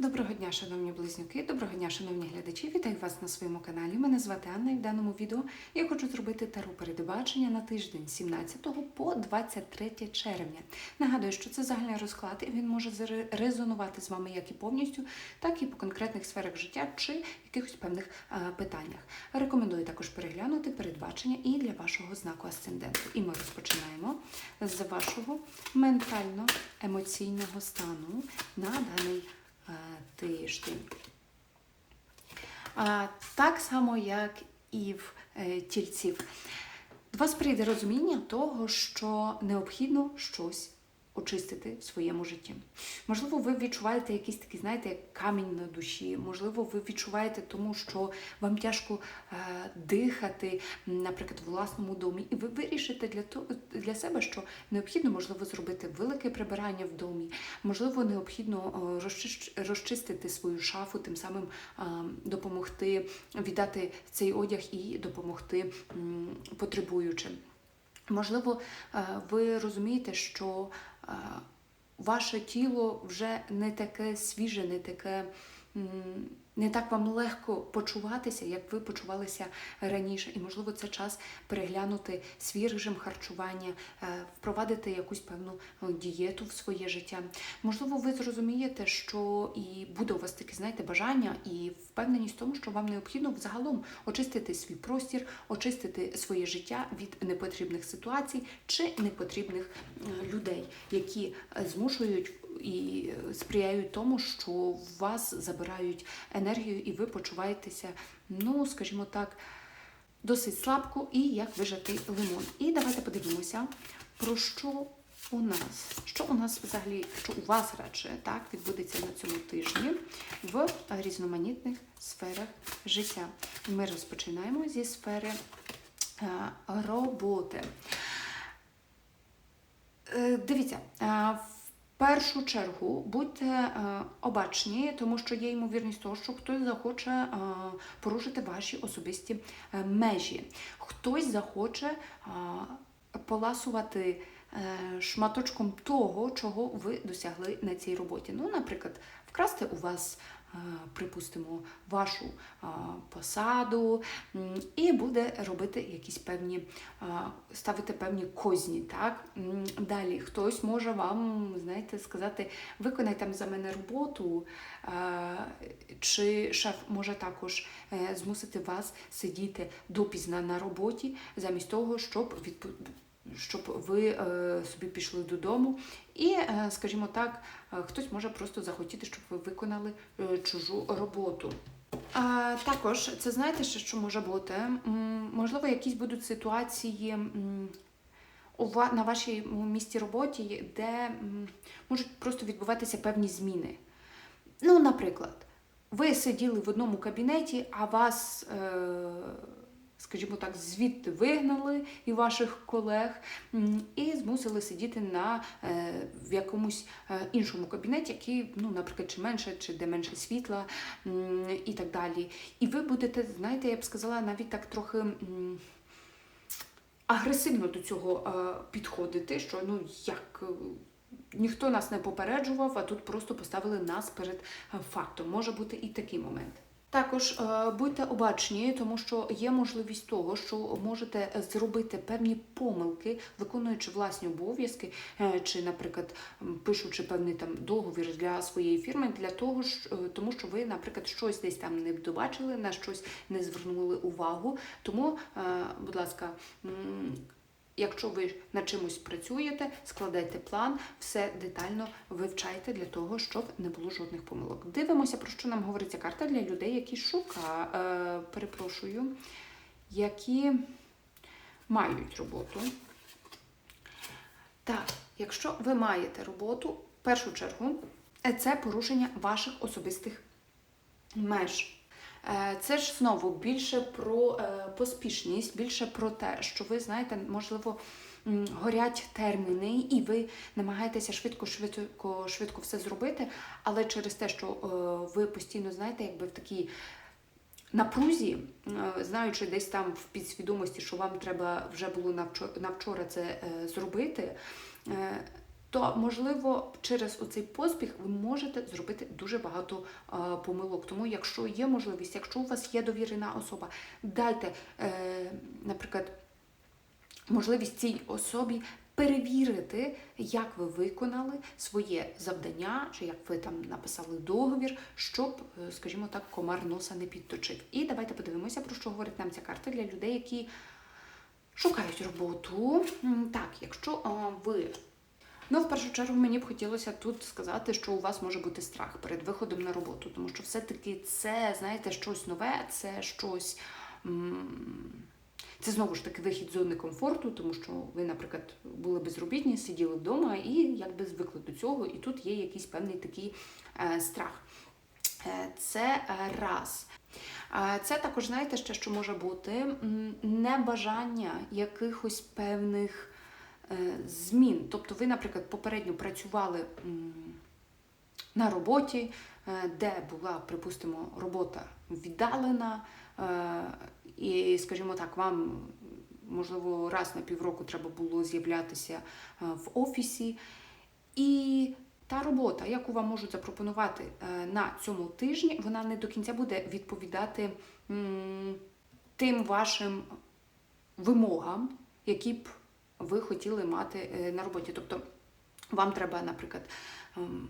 Доброго дня, шановні близнюки, доброго дня, шановні глядачі. Вітаю вас на своєму каналі. Мене звати Анна і в даному відео я хочу зробити тару передбачення на тиждень 17 по 23 червня. Нагадую, що це загальний розклад, і він може резонувати з вами як і повністю, так і по конкретних сферах життя чи якихось певних питаннях. Рекомендую також переглянути передбачення і для вашого знаку асценденту. І ми розпочинаємо з вашого ментально-емоційного стану на даний тиждень. Так само, як і в е, тільців. До вас прийде розуміння того, що необхідно щось очистити в своєму житті. Можливо, ви відчуваєте якийсь такий, знаєте, як камінь на душі. Можливо, ви відчуваєте тому, що вам тяжко е, дихати, наприклад, в власному домі, і ви вирішите для того для себе, що необхідно, можливо, зробити велике прибирання в домі. Можливо, необхідно е, розчистити свою шафу, тим самим е, допомогти віддати цей одяг і допомогти м, потребуючим. Можливо, е, ви розумієте, що е, ваше тіло вже не таке свіже, не таке. Не так вам легко почуватися, як ви почувалися раніше, і можливо це час переглянути свій режим харчування, е, впровадити якусь певну е, дієту в своє життя. Можливо, ви зрозумієте, що і буде у вас таке, знаєте, бажання і впевненість в тому, що вам необхідно взагалом очистити свій простір, очистити своє життя від непотрібних ситуацій чи непотрібних е, людей, які змушують і е, сприяють тому, що вас забирають енергію, і ви почуваєтеся, ну скажімо так, досить слабко і як вижатий лимон. І давайте подивимося, про що у нас, що у нас взагалі, що у вас радше так відбудеться на цьому тижні в різноманітних сферах життя. Ми розпочинаємо зі сфери е, роботи. Е, Дивіться, е, в першу чергу будьте е, обачні, тому що є ймовірність того, що хтось захоче е, порушити ваші особисті е, межі. Хтось захоче поласувати шматочком того, чого ви досягли на цій роботі. Ну, наприклад, вкрасти у вас. Е, Припустимо, вашу посаду, і буде робити якісь певні, ставити певні козні. Так? Далі хтось може вам, знаєте, сказати, виконай там за мене роботу, чи шеф може також е, змусити вас сидіти допізна на роботі, замість того, щоб відпо- щоб ви е, собі пішли додому. І, е, скажімо так, е, хтось може просто захотіти, щоб ви виконали чужу роботу. А, також це знаєте, що може бути? Можливо, якісь будуть ситуації на вашій місці роботі, де можуть просто відбуватися певні зміни. Ну, наприклад, ви сиділи в одному кабінеті, а вас, е, скажімо так, звідти вигнали і ваших колег, і змусили сидіти на, е, в якомусь е, іншому кабінеті, який, ну, наприклад, чи менше, чи де менше світла і так далі. І ви будете, знаєте, я б сказала, навіть так трохи. Агресивно до цього е, підходити, що ну як ніхто нас не попереджував, а тут просто поставили нас перед фактом. Може бути і такий момент. Також е, будьте обачні, тому що є можливість того, що можете зробити певні помилки, виконуючи власні обов'язки, е, чи, наприклад, пишучи певний там договір для своєї фірми, для того е, тому що ви, наприклад, щось десь там не добачили, на щось не звернули увагу. Тому, будь ласка, Якщо ви над чимось працюєте, складайте план, все детально вивчайте для того, щоб не було жодних помилок. Дивимося, про що нам говорить ця карта для людей, які шука, е, перепрошую, які мають роботу. Так, якщо ви маєте роботу, в першу чергу це порушення ваших особистих меж. Е, Це ж знову більше про е, поспішність, більше про те, що ви знаєте, можливо, горять терміни, і ви намагаєтеся швидко, швидко, швидко все зробити, але через те, що е, ви постійно знаєте, якби в такій напрузі, знаючи десь там в підсвідомості, що вам треба вже було навчо- навчора це зробити. То можливо через оцей поспіх ви можете зробити дуже багато е, помилок. Тому, якщо є можливість, якщо у вас є довірена особа, дайте, е, наприклад, можливість цій особі перевірити, як ви виконали своє завдання, чи як ви там написали договір, щоб, е, скажімо так, комар носа не підточив. І давайте подивимося, про що говорить нам ця карта для людей, які шукають роботу. Так, якщо ви. Ну, в першу чергу, мені б хотілося тут сказати, що у вас може бути страх перед виходом на роботу, тому що все-таки це, знаєте, щось нове, це щось. Це знову ж таки вихід з зони комфорту, тому що ви, наприклад, були безробітні, сиділи вдома і якби звикли до цього, і тут є якийсь певний такий е, страх. Е, Це е, раз. Е, Це також, знаєте, ще що може бути небажання якихось певних змін. Тобто ви, наприклад, попередньо працювали на роботі, е, де була, припустимо, робота віддалена, е, і, скажімо так, вам можливо раз на півроку треба було з'являтися е, в офісі. І та робота, яку вам можуть запропонувати е, на цьому тижні, вона не до кінця буде відповідати тим вашим вимогам, які б ви хотіли мати е, на роботі. Тобто вам треба, наприклад, ем,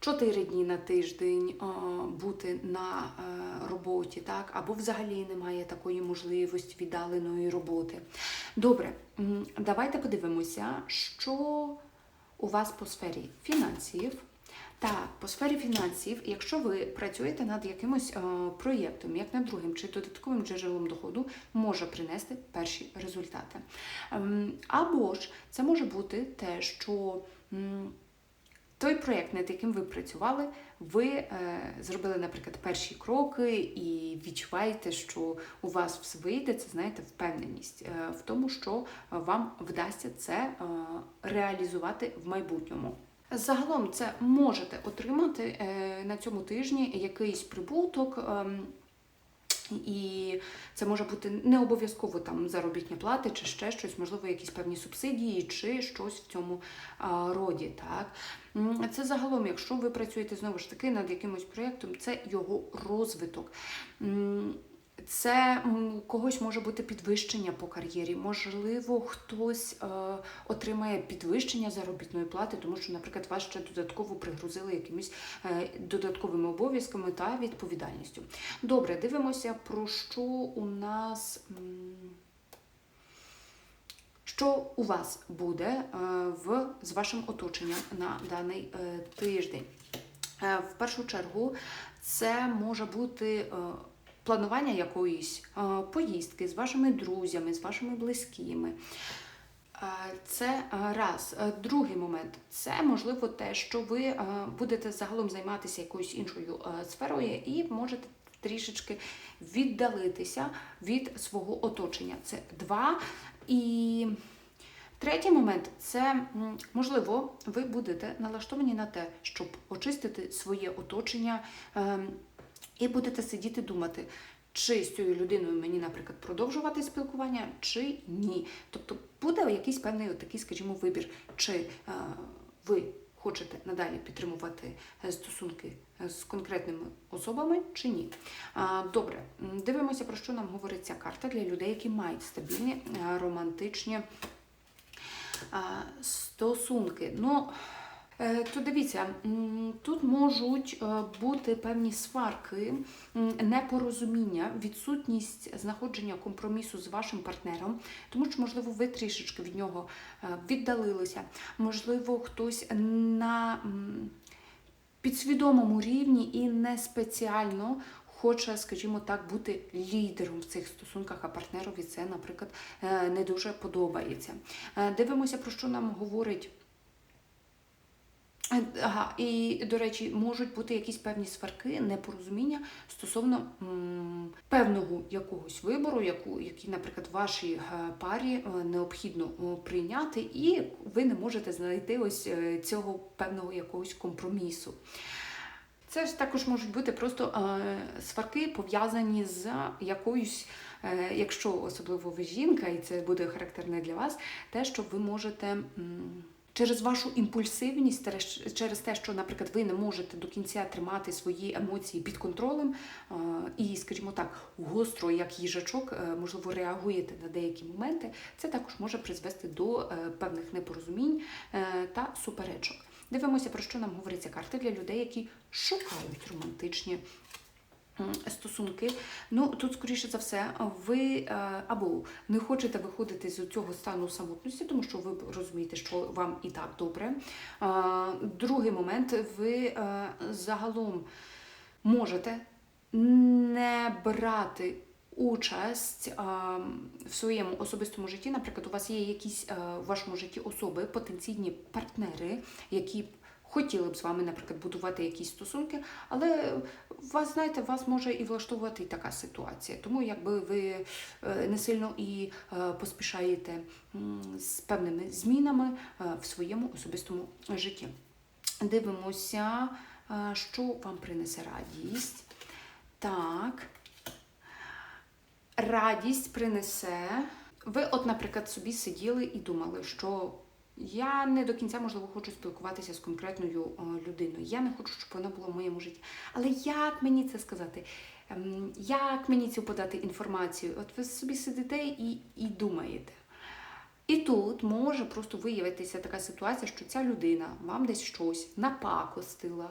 чотири дні на тиждень е, бути на е, роботі, так? або взагалі немає такої можливості віддаленої роботи. Добре, давайте подивимося, що у вас по сфері фінансів. Так, по сфері фінансів, якщо ви працюєте над якимось е, проєктом, як над другим чи додатковим джерелом доходу, може принести перші результати. Ем, або ж це може бути те, що той проєкт, над яким ви працювали, ви е, зробили, наприклад, перші кроки і відчуваєте, що у вас все вийде, це знаєте, впевненість е, в тому, що вам вдасться це е, реалізувати в майбутньому. Загалом це можете отримати е, на цьому тижні якийсь прибуток. ем, і це може бути не обов'язково там заробітня плата чи ще щось, можливо, якісь певні субсидії чи щось в цьому а, роді. Так? Це загалом, якщо ви працюєте знову ж таки над якимось проєктом, це його розвиток. Це когось може бути підвищення по кар'єрі, можливо, хтось е, отримає підвищення заробітної плати, тому що, наприклад, вас ще додатково пригрузили якимись е, додатковими обов'язками та відповідальністю. Добре, дивимося, про що у нас. Що у вас буде е, в, з вашим оточенням на даний е, тиждень? Е, В першу чергу це може бути планування якоїсь е, поїздки з вашими друзями, з вашими близькими. Е, Це е, раз. Другий момент це можливо те, що ви будете загалом займатися якоюсь іншою сферою і можете трішечки віддалитися від свого оточення. Це два. І третій момент це можливо, ви будете налаштовані на те, щоб очистити своє оточення ем, і будете сидіти думати. Чи з цією людиною мені, наприклад, продовжувати спілкування, чи ні. Тобто буде якийсь певний такий, скажімо, вибір, чи е, ви хочете надалі підтримувати е, стосунки е, з конкретними особами, чи ні. Добре, дивимося, про що нам говорить ця карта для людей, які мають стабільні е, романтичні стосунки. Ну, то дивіться, тут можуть е, бути певні сварки, непорозуміння, відсутність знаходження компромісу з вашим партнером, тому що, можливо, ви трішечки від нього е, віддалилися, можливо, хтось на підсвідомому рівні і не спеціально. Хоче, скажімо так, бути лідером в цих стосунках, а партнерові це, наприклад, е, не дуже подобається. Е, Дивимося, про що нам говорить. Ага, і, до речі, можуть бути якісь певні сварки, непорозуміння стосовно м, певного якогось вибору, яку, який, наприклад, вашій е, парі е, необхідно прийняти, і ви не можете знайти ось е, цього певного якогось компромісу. Це ж також можуть бути просто сварки пов'язані з якоюсь, якщо особливо ви жінка, і це буде характерне для вас, те, що ви можете Через вашу імпульсивність, через- те, що, наприклад, ви не можете до кінця тримати свої емоції під контролем і, скажімо так, гостро, як їжачок, е, можливо, реагуєте на деякі моменти, це також може призвести до е, певних непорозумінь е, та суперечок. Дивимося, про що нам говориться карти для людей, які шукають романтичні стосунки. Ну тут, скоріше за все, ви е, або не хочете виходити з цього стану самотності, тому що ви розумієте, що вам і так добре. Другий момент, ви е, загалом можете не брати участь а, в своєму особистому житті. Наприклад, у вас є якісь е, в вашому житті особи, потенційні партнери, які хотіли б з вами, наприклад, будувати якісь стосунки, але вас, знаєте, вас може і влаштовувати і така ситуація. Тому якби ви е, не сильно і е, поспішаєте з певними змінами е, в своєму особистому житті. Дивимося, що вам принесе радість. Так. Радість принесе. Ви, от, наприклад, собі сиділи і думали, що я не до кінця, можливо, хочу спілкуватися з конкретною о, людиною. Я не хочу, щоб вона була в моєму житті. Але як мені це сказати? Ем, Як мені цю подати інформацію? От ви собі сидите і, і думаєте. І тут може просто виявитися така ситуація, що ця людина вам десь щось напакостила,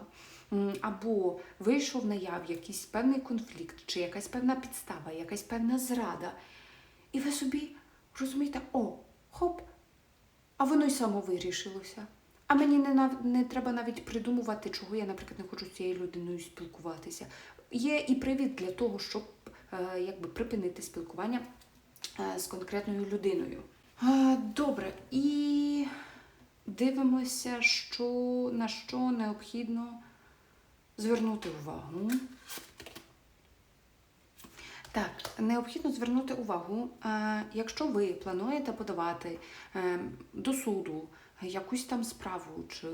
або вийшов наяв якийсь певний конфлікт, чи якась певна підстава, якась певна зрада. І ви собі розумієте, о, а воно й само вирішилося. А мені не, нав- не треба навіть придумувати, чого я, наприклад, не хочу з цією людиною спілкуватися. Є і привід для того, щоб е, якби припинити спілкування е, з конкретною людиною. Е, Добре, і дивимося, що, на що необхідно звернути увагу. Так, необхідно звернути увагу, е, якщо ви плануєте подавати е, до суду якусь там справу чи е,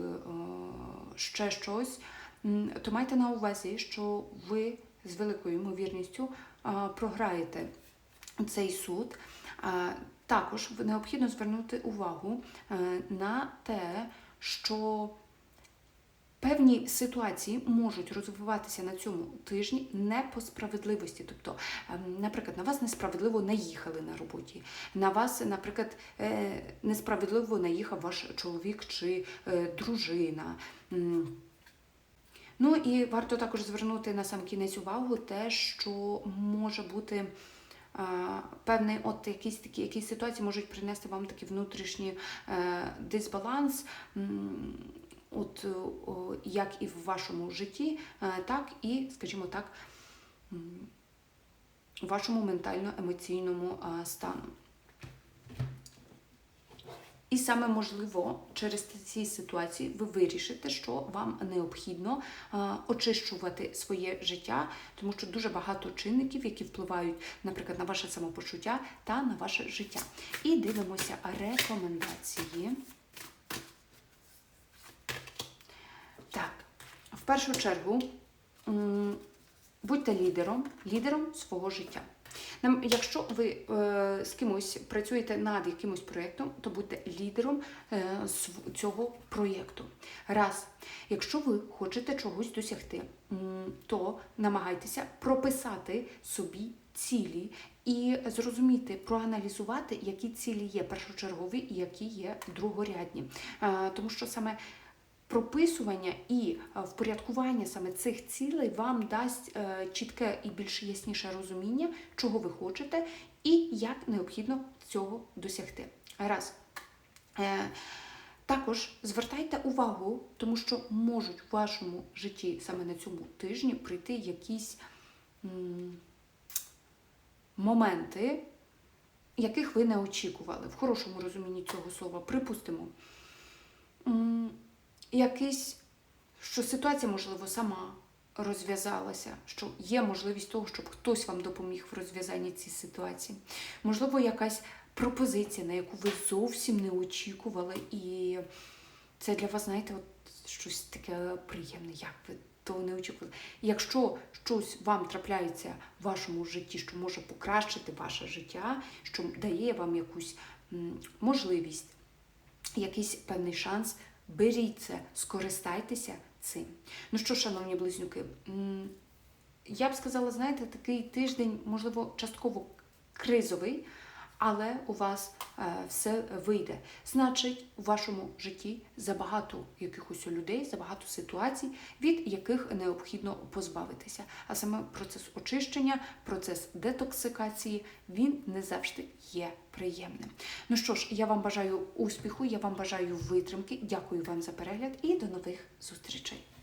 ще щось, то майте на увазі, що ви з великою ймовірністю програєте цей суд. Також необхідно звернути увагу на те, що Певні ситуації можуть розвиватися на цьому тижні не по справедливості. Тобто, ем, наприклад, на вас несправедливо наїхали на роботі, на вас, наприклад, е, несправедливо наїхав ваш чоловік чи е, дружина. Ну і варто також звернути на сам кінець увагу те, що може бути. а, Певний, от якісь такі якісь ситуації можуть принести вам такий внутрішній е, дисбаланс, от е, як і в вашому житті, е, так і, скажімо так, у вашому ментально-емоційному стану. І саме можливо, через ці ситуації ви вирішите, що вам необхідно очищувати своє життя, тому що дуже багато чинників, які впливають, наприклад, на ваше самопочуття та на ваше життя. І дивимося рекомендації. Так, в першу чергу будьте лідером, лідером свого життя. Якщо ви е, з кимось працюєте над якимось проєктом, то будьте лідером е, цього проєкту. Раз, якщо ви хочете чогось досягти, то намагайтеся прописати собі цілі і зрозуміти, проаналізувати, які цілі є першочергові і які є другорядні. Е, тому що саме прописування і е, впорядкування саме цих цілей вам дасть е, чітке і більш ясніше розуміння, чого ви хочете і як необхідно цього досягти. Раз. Е, Також звертайте увагу, тому що можуть в вашому житті саме на цьому тижні прийти якісь моменти, яких ви не очікували, в хорошому розумінні цього слова. Припустимо, якийсь, що ситуація, можливо, сама розв'язалася, що є можливість того, щоб хтось вам допоміг в розв'язанні цієї ситуації. Можливо, якась пропозиція, на яку ви зовсім не очікували, і це для вас, знаєте, от щось таке приємне, як ви того не очікували. Якщо щось вам трапляється в вашому житті, що може покращити ваше життя, що дає вам якусь можливість якийсь певний шанс. Беріть це, скористайтеся цим. Ну що, шановні близнюки, я б сказала, знаєте, такий тиждень, можливо, частково кризовий, але у вас е, все вийде. Значить, у вашому житті забагато якихось людей, забагато ситуацій, від яких необхідно позбавитися. А саме процес очищення, процес детоксикації, він не завжди є приємним. Ну що ж, я вам бажаю успіху, я вам бажаю витримки. Дякую вам за перегляд і до нових зустрічей.